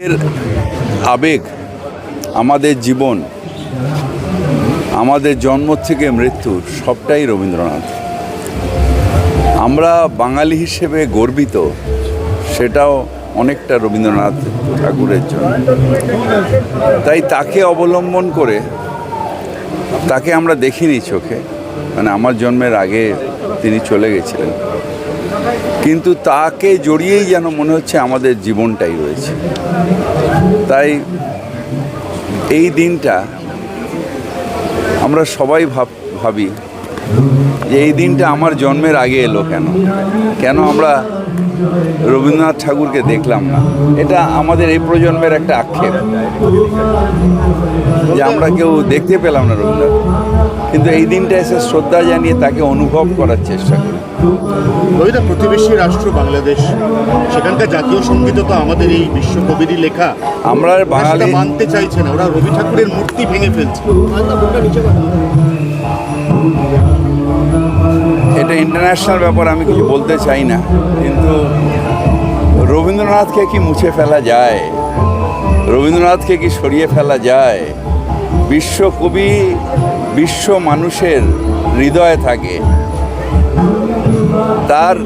এর আবেগ আমাদের জীবন, আমাদের জন্ম থেকে মৃত্যু সবটাই রবীন্দ্রনাথ। আমরা বাঙালি হিসেবে গর্বিত, সেটাও অনেকটা রবীন্দ্রনাথ ঠাকুরের জন্য। তাই তাকে অবলম্বন করে, তাকে আমরা দেখিনি চোখে। মানে আমার জন্মের আগে তিনি চলে গেছিলেন। কিন্তু তাকে জড়িয়েই যেন মনে হচ্ছে আমাদের জীবনটাই রয়েছে। তাই এই দিনটা আমরা সবাই ভাব, ভাবি যে এই দিনটা আমার জন্মের আগে এলো কেন? কেন আমরা রবীন্দ্রনাথ ঠাকুরকে দেখলাম না? এটা আমাদের এই প্রজন্মের একটা আক্ষেপ যে আমরা কেউ দেখতে পেলাম না রবীন্দ্রনাথ কিন্তু এই দিনটা এসে শ্রদ্ধা জানিয়ে তাকে অনুভব করার চেষ্টা করি। রবিদা প্রতিবেশী রাষ্ট্র বাংলাদেশ সেখানকার জাতীয় সংগীত তো আমাদের এই বিশ্বকবিরই লেখা। আমরা বাঙালি মানতে চাইছে না ওরা রবি ঠাকুরের মূর্তি ভেঙে ফেলছে। এটা ইন্টারন্যাশনাল ব্যাপার আমি কিছু বলতে চাই না। কিন্তু রবীন্দ্রনাথকে কি মুছে ফেলা যায়? রবীন্দ্রনাথকে কি সরিয়ে ফেলা যায়? বিশ্বকবি বিশ্ব মানুষের হৃদয়ে থাকে। তার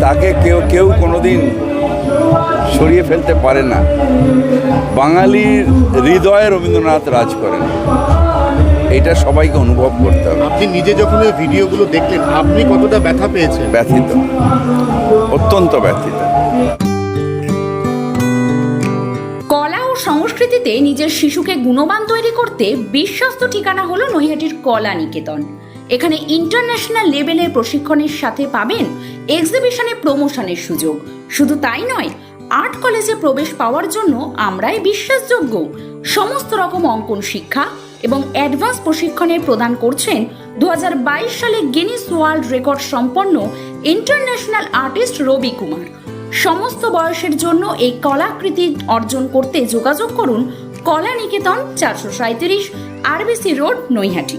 তাকে কেউ কেউ কোনোদিন সরিয়ে ফেলতে পারে না। বাঙালির হৃদয়ে রবীন্দ্রনাথ রাজ করেন। এটা সবাইকে অনুভব করতে হবে। আপনি নিজে যখন ওই ভিডিওগুলো দেখলেন আপনি কতটা ব্যথা পেয়েছেন? ব্যথিত। অত্যন্ত ব্যথিত। কলা ও সংস্কৃতিতে নিজের শিশুকে গুণবান তৈরি করতে বিশ্বস্ত ঠিকানা হলো নৈহাটির কলা নিকেতন। এখানে ইন্টারন্যাশনাল লেভেলের প্রশিক্ষণের সাথে পাবেন এক্সিবিশনে প্রমোশনের সুযোগ। শুধু তাই নয় আর্ট কলেজে প্রবেশ পাওয়ার জন্য আমরাই বিশ্বাসযোগ্য। সমস্ত রকম অঙ্কন শিক্ষা এবং অ্যাডভান্স প্রশিক্ষণের প্রদান করছেন দু হাজার বাইশ সালে গিনিস ওয়ার্ল্ড রেকর্ড সম্পন্ন ইন্টারন্যাশনাল আর্টিস্ট রবি কুমার। সমস্ত বয়সের জন্য এই কলাকৃতি অর্জন করতে যোগাযোগ করুন কলা নিকেতন চারশো সাঁত্রিশ RBC road Naihati.